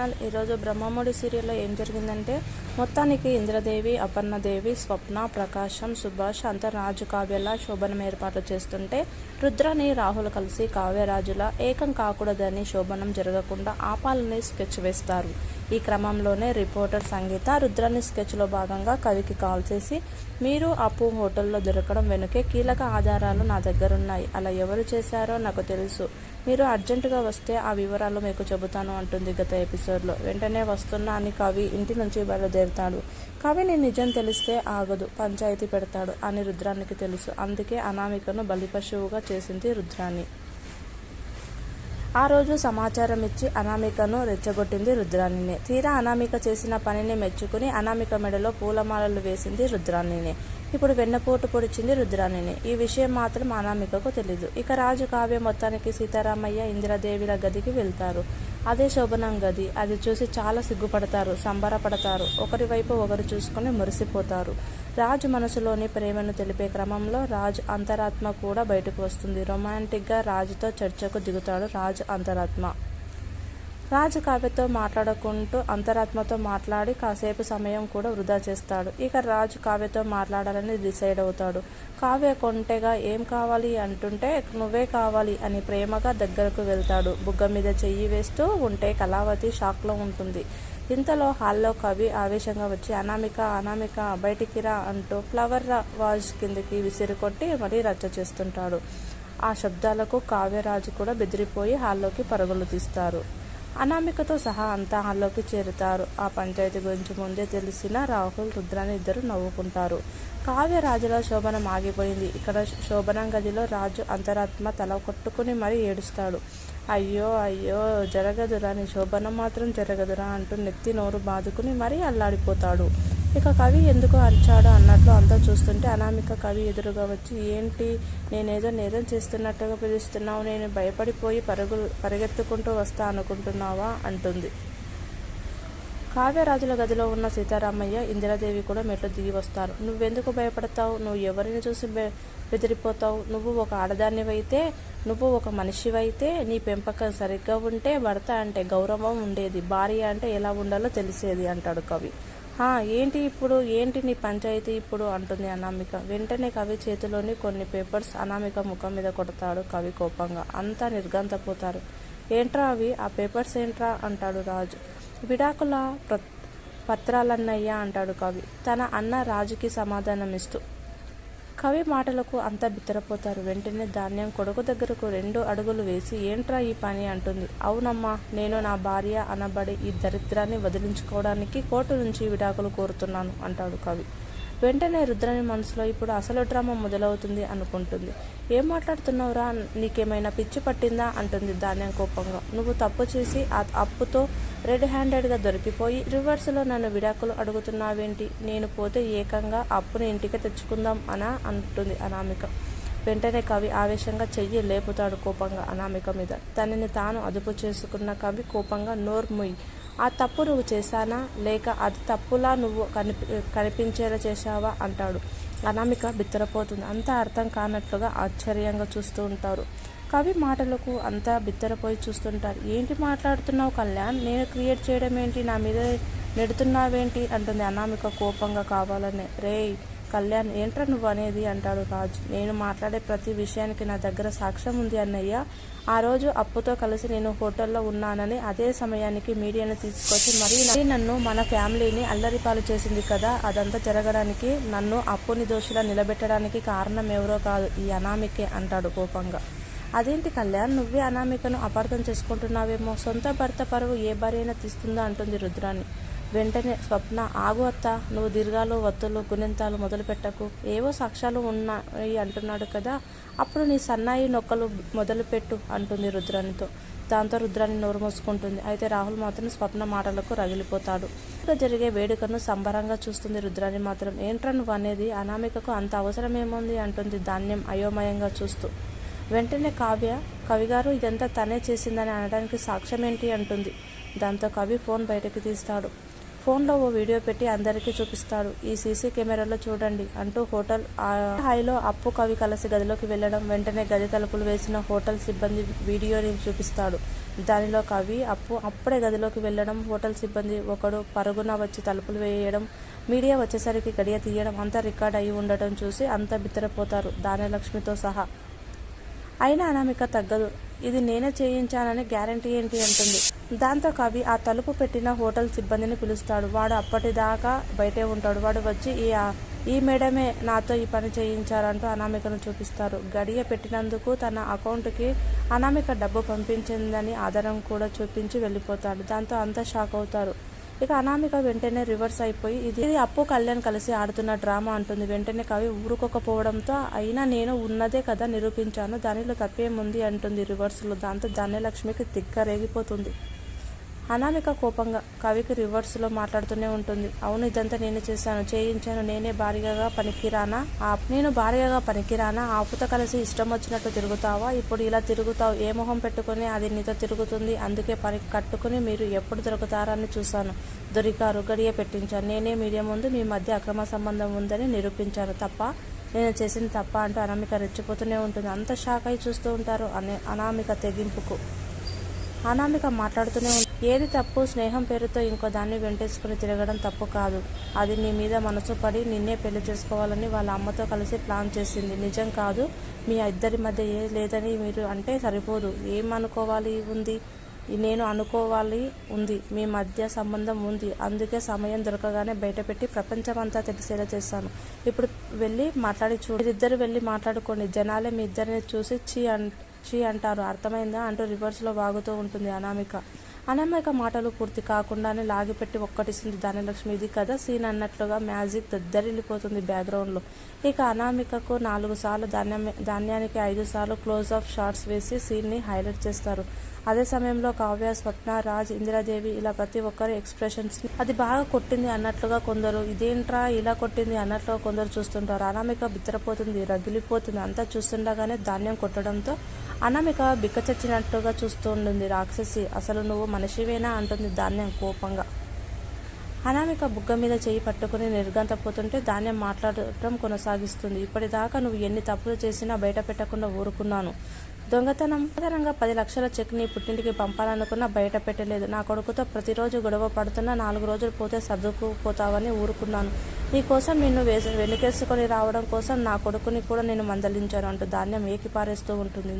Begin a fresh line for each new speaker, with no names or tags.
Channel ఈరోజు బ్రహ్మముడి సీరియల్లో ఏం జరిగిందంటే మొత్తానికి ఇంద్రదేవి అపర్ణదేవి స్వప్న ప్రకాశం సుభాష్ అంతా రాజు కావ్యలా శోభనం ఏర్పాటు చేస్తుంటే రుద్రని రాహుల్ కలిసి కావ్యరాజుల ఏకం కాకూడదని శోభనం జరగకుండా ఆపాలని స్కెచ్ వేస్తారు. ఈ క్రమంలోనే రిపోర్టర్ సంగీత రుద్రాని స్కెచ్లో భాగంగా కవికి కాల్ చేసి మీరు అప్పు హోటల్లో దొరకడం వెనుకే కీలక ఆధారాలు నా దగ్గర ఉన్నాయి అలా ఎవరు చేశారో నాకు తెలుసు. మీరు అర్జెంటుగా వస్తే ఆ వివరాలు మీకు చెబుతాను అంటుంది గత ఎపిసోడ్లో. వెంటనే వస్తున్నా అని కవి ఇంటి నుంచి బయలుదేరుతాడు. కవిని నిజం తెలిస్తే ఆగదు. పంచాయతీ పెడతాడు అని రుద్రానికి తెలుసు. అందుకే అనామికను బలిపశువుగా చేసింది రుద్రాణి ఆ రోజు సమాచారం ఇచ్చి అనామికను రెచ్చగొట్టింది రుద్రాణినే. తీరా అనామిక చేసిన పనిని మెచ్చుకుని అనామిక మెడలో పూలమాలలు వేసింది రుద్రాణినే. ఇప్పుడు వెన్నపోటు పొడిచింది రుద్రాణిని. ఈ విషయం మాత్రం అనామికకు తెలీదు. ఇక రాజు కావ్య మొత్తానికి సీతారామయ్య ఇందిరాదేవిల గదికి వెళ్తారు. అదే శోభనం గది అది చూసి చాలా సిగ్గుపడతారు సంబరపడతారు. ఒకరి వైపు ఒకరు చూసుకొని మురిసిపోతారు. రాజు మనసులోని ప్రేమను తెలిపే క్రమంలో రాజు అంతరాత్మ కూడా బయటకు వస్తుంది. రొమాంటిక్గా రాజుతో చర్చకు దిగుతాడు రాజు అంతరాత్మ. రాజు కావ్యతో మాట్లాడుకుంటూ అంతరాత్మతో మాట్లాడి కాసేపు సమయం కూడా వృధా చేస్తాడు. ఇక రాజు కావ్యతో మాట్లాడాలని డిసైడ్ అవుతాడు. కావ్య కొంటెగా ఏం కావాలి అంటుంటే నువ్వే కావాలి అని ప్రేమగా దగ్గరకు వెళ్తాడు. బుగ్గ మీద చెయ్యి వేస్తూ ఉంటే కళావతి షాక్లో ఉంటుంది. ఇంతలో హాల్లో కవి ఆవేశంగా వచ్చి అనామిక అనామిక బయటికి రా అంటూ ఫ్లవర్ వాజ్ కిందకి విసిరికొట్టి మరీ రచ్చ చేస్తుంటాడు. ఆ శబ్దాలకు కావ్యరాజు కూడా బెదిరిపోయి హాల్లోకి పరుగులు తీస్తారు. అనామికతో సహా అంతా హాల్లోకి చేరుతారు. ఆ పంచాయతీ గురించి ముందే తెలిసిన రాహుల్ రుద్రాని ఇద్దరు నవ్వుకుంటారు. కావ్య రాజులో శోభనం ఆగిపోయింది. ఇక్కడ శోభనం గదిలో రాజు అంతరాత్మ తల కొట్టుకుని మరీ ఏడుస్తాడు. అయ్యో అయ్యో జరగదురా నీ శోభనం మాత్రం జరగదురా అంటూ నెత్తి నోరు బాదుకుని మరీ అల్లాడిపోతాడు. ఇక కవి ఎందుకు అరిచాడు అన్నట్లు అంతా చూస్తుంటే అనామిక కవి ఎదురుగా వచ్చి ఏంటి? నేనేదో నేదం చేస్తున్నట్టుగా పిలుస్తున్నావు. నేను భయపడిపోయి పరుగు పరిగెత్తుకుంటూ వస్తా అనుకుంటున్నావా? అంటుంది. కావ్యరాజుల గదిలో ఉన్న సీతారామయ్య ఇందిరాదేవి కూడా మెట్లు దిగి వస్తారు. నువ్వెందుకు భయపడతావు? నువ్వు ఎవరిని చూసి బె బెదిరిపోతావు? నువ్వు ఒక ఆడదానివైతే నువ్వు ఒక మనిషివైతే నీ పెంపకం సరిగ్గా ఉంటే భర్త అంటే గౌరవం ఉండేది. భార్య అంటే ఎలా ఉండాలో తెలిసేది అంటాడు కవి. ఏంటి ఇప్పుడు? ఏంటి నీ పంచాయతీ ఇప్పుడు? అంటుంది అనామిక. వెంటనే కవి చేతిలోని కొన్ని పేపర్స్ అనామిక ముఖం మీద కొడతాడు కవి కోపంగా. అంతా నిర్గంతపోతారు ఏంట్రా అవి? ఆ పేపర్స్ ఏంట్రా? అంటాడు రాజు. విడాకుల ప్ర పత్రాలన్నయ్యా అంటాడు కవి. తన అన్న రాజుకి సమాధానమిస్తూ కవి మాటలకు అంతా బిత్తరపోతారు. వెంటనే ధాన్యం కొడుకు దగ్గరకు రెండు అడుగులు వేసి ఏంట్రా ఈ పని? అంటుంది. అవునమ్మా నేను నా భార్య అనబడి ఈ దరిద్రాన్ని వదిలించుకోవడానికి కోర్టు నుంచి విడాకులు కోరుతున్నాను అంటాడు కవి. వెంటనే రుద్రని మనసులో ఇప్పుడు అసలు డ్రామా మొదలవుతుంది అనుకుంటుంది. ఏం మాట్లాడుతున్నావురా? నీకేమైనా పిచ్చి పట్టిందా? అంటుంది ధాన్యం కోపంగా. నువ్వు తప్పు చేసి ఆ అప్పుతో రెడ్ హ్యాండెడ్గా దొరికిపోయి రివర్స్లో నన్ను విడాకులు అడుగుతున్నావేంటి? నేను పోతే ఏకంగా అప్పుని ఇంటికి తెచ్చుకుందాం అనా? అంటుంది అనామిక. వెంటనే కవి ఆవేశంగా చెయ్యి లేపుతాడు కోపంగా అనామిక మీద. తనని తాను అదుపు చేసుకున్న కవి కోపంగా నోర్ముయ్ ఆ తప్పు నువ్వు చేశానా? లేక అది తప్పులా నువ్వు కనిపి కనిపించేలా చేశావా? అంటాడు. అనామిక బిత్తరపోతుంది. అంతా అర్థం కానట్లుగా ఆశ్చర్యంగా చూస్తూ ఉంటారు. కవి మాటలకు అంతా బిత్తరపోయి చూస్తుంటారు. ఏంటి మాట్లాడుతున్నావు కళ్యాణ్? నేను క్రియేట్ చేయడం ఏంటి నా మీద నెడుతున్నావేంటి? అంటుంది అనామిక కోపంగా కావాలని. రేయ్ కళ్యాణ్ ఏంట్రా నువ్వు అనేది? అంటాడు రాజు. నేను మాట్లాడే ప్రతి విషయానికి నా దగ్గర సాక్ష్యం ఉంది అన్నయ్య. ఆ రోజు అప్పుతో కలిసి నేను హోటల్లో ఉన్నానని అదే సమయానికి మీడియాను తీసుకొచ్చి మరీ నన్ను మన ఫ్యామిలీని అల్లరిపాలు చేసింది కదా అదంతా జరగడానికి నన్ను అప్పుని దోషిలా నిలబెట్టడానికి కారణం ఎవరో కాదు ఈ అనామికే అంటాడు కోపంగా. అదేంటి కళ్యాణ్ నువ్వే అనామికను అపార్థం చేసుకుంటున్నావేమో సొంత భర్త పరువు ఏ భార్య తీస్తుందా అంటుంది రుద్రాణి. వెంటనే స్వప్న ఆగు అత్త నువ్వు దీర్ఘాలు వత్తులు గుణింతాలు మొదలు పెట్టకు. ఏవో సాక్ష్యాలు ఉన్నాయి అంటున్నాడు కదా అప్పుడు నీ సన్నాయి నొక్కలు మొదలుపెట్టు అంటుంది రుద్రానితో దాంతో రుద్రాన్ని నోరు మూసుకుంటుంది. అయితే రాహుల్ మాత్రం స్వప్న మాటలకు రగిలిపోతాడు. జరిగే వేడుకను సంబరంగా చూస్తుంది రుద్రాన్ని మాత్రం. ఏంట్రా నువ్వు అనేది అనామికకు అంత అవసరమేముంది? అంటుంది ధాన్యం అయోమయంగా చూస్తూ. వెంటనే కావ్య కవిగారు ఇదంతా తనే చేసిందని అనడానికి సాక్ష్యం ఏంటి అంటుంది. దాంతో కవి ఫోన్ బయటకు తీస్తాడు. ఫోన్లో ఓ వీడియో పెట్టి అందరికీ చూపిస్తాడు. ఈ సీసీ కెమెరాలో చూడండి అంటూ హోటల్ ఆ హాయిలో అప్పు కవి కలిసి గదిలోకి వెళ్ళడం వెంటనే గది తలుపులు వేసిన హోటల్ సిబ్బంది వీడియోని చూపిస్తాడు. దానిలో కవి అప్పు అప్పుడే గదిలోకి వెళ్ళడం హోటల్ సిబ్బంది ఒకడు పరుగున వచ్చి తలుపులు వేయడం మీడియా వచ్చేసరికి గడియ తీయడం అంతా రికార్డ్ అయి ఉండటం చూసి అంతా బిత్తరపోతారు. దానలక్ష్మితో సహా అయినా అనామిక తగ్గదు. ఇది నేనే చేయించానని గ్యారంటీ ఏంటి అంటుంది. దాంతో కవి ఆ తలుపు పెట్టిన హోటల్ సిబ్బందిని పిలుస్తాడు. వాడు అప్పటిదాకా బయటే ఉంటాడు. వాడు వచ్చి ఈ ఈ మేడమే నాతో ఈ పని చేయించారంటూ అనామికను చూపిస్తారు. గడియ పెట్టినందుకు తన అకౌంట్కి అనామిక డబ్బు పంపించిందని ఆధారం కూడా చూపించి వెళ్ళిపోతాడు. దాంతో అంతా షాక్ అవుతారు. ఇక అనామిక వెంటనే రివర్స్ అయిపోయి ఇది అప్పు కళ్యాణ్ కలిసి ఆడుతున్న డ్రామా అంటుంది. వెంటనే కవి ఊరుకోకపోవడంతో అయినా నేను ఉన్నదే కదా నిరూపించాను దానిలో తప్పేముంది? అంటుంది రివర్స్లో దాంతో ధాన్యలక్ష్మికి తిక్క రేగిపోతుంది. అనామిక కోపంగా కవికి రివర్స్లో మాట్లాడుతూనే ఉంటుంది. అవును ఇదంతా నేను చేశాను చేయించాను నేనే భారీగా పనికిరానా? ఆ నేను భారీగా పనికిరానా? ఆపుత కలిసి ఇష్టం వచ్చినట్టు తిరుగుతావా? ఇప్పుడు ఇలా తిరుగుతావు ఏ మొహం పెట్టుకుని అది నీతో తిరుగుతుంది? అందుకే పని కట్టుకుని మీరు ఎప్పుడు దొరుకుతారని చూశాను. దొరికారు గడియ పెట్టించాను. నేనే మీడియా ముందు మీ మధ్య అక్రమ సంబంధం ఉందని నిరూపించాను. తప్ప నేను చేసింది తప్ప అంటూ అనామిక రెచ్చిపోతూనే ఉంటుంది. అంత షాక్ అయి చూస్తూ ఉంటారు అనే అనామిక తెగింపుకు. అనామిక మాట్లాడుతూనే ఉంది ఏది తప్పు స్నేహం పేరుతో ఇంకో దాన్ని వెంటేసుకుని తిరగడం తప్పు కాదు. అది నీ మీద మనసు పడి నిన్నే పెళ్ళి చేసుకోవాలని వాళ్ళ అమ్మతో కలిసి ప్లాన్ చేసింది. నిజం కాదు. మీ ఇద్దరి మధ్య ఏ లేదని మీరు అంటే సరిపోదు. ఏమనుకోవాలి ఉంది? నేను అనుకోవాలి ఉంది. మీ మధ్య సంబంధం ఉంది. అందుకే సమయం దొరకగానే బయటపెట్టి ప్రపంచమంతా తెలిసేలా చేస్తాను. ఇప్పుడు వెళ్ళి మాట్లాడి చూ ఇద్దరు వెళ్ళి మాట్లాడుకోండి. జనాలే మీ ఇద్దరిని చూసి చీ చీ అంటారు. అర్థమైందా? అంటూ రివర్స్లో వాగుతూ ఉంటుంది అనామిక. అనామిక మాటలు పూర్తి కాకుండానే లాగిపెట్టి ఒక్కటిస్తుంది ధనలక్ష్మి. ఇది కదా సీన్ అన్నట్లుగా మ్యాజిక్ దద్దరిల్లిపోతుంది బ్యాక్గ్రౌండ్లో ఇక అనామికకు నాలుగు సార్లు ధాన్యం ధాన్యానికి ఐదు సార్లు క్లోజ్ ఆఫ్ షార్ట్స్ వేసి సీన్ని హైలైట్ చేస్తారు. అదే సమయంలో కావ్య స్వప్న రాజ్ ఇందిరాదేవి ఇలా ప్రతి ఒక్కరి ఎక్స్ప్రెషన్స్ అది బాగా కొట్టింది అన్నట్లుగా కొందరు. ఇదేంట్రా ఇలా కొట్టింది అన్నట్లుగా కొందరు చూస్తుంటారు. అనామిక బిత్తరపోతుంది రగిలిపోతుంది. అంతా చూస్తుండగానే ధాన్యం కొట్టడంతో అనామిక బిక్కచచ్చినట్టుగా చూస్తూ ఉంటుంది రాక్షసి. అసలు నువ్వు మనిషివేనా? అంటుంది ధాన్యం కోపంగా. అనామిక బుగ్గ మీద చేయి పట్టుకుని నిర్గంతపోతుంటే ధాన్యం మాట్లాడటం కొనసాగిస్తుంది. ఇప్పటిదాకా నువ్వు ఎన్ని తప్పులు చేసినా బయట పెట్టకుండా ఊరుకున్నాను. దొంగతనం దొంగతనంగా పది లక్షల చెక్ని పుట్టింటికి పంపాలనుకున్నా బయట పెట్టలేదు. నా కొడుకుతో ప్రతిరోజు గొడవ పడుతున్నా నాలుగు రోజులు పోతే సర్దుకుపోతావని ఊరుకున్నాను. నీకోసం నిన్ను వేసి వెనుకేసుకొని రావడం కోసం నా కొడుకుని కూడా నేను మందలించాను అంటూ ధాన్యం ఏకి పారేస్తూ ఉంటుంది.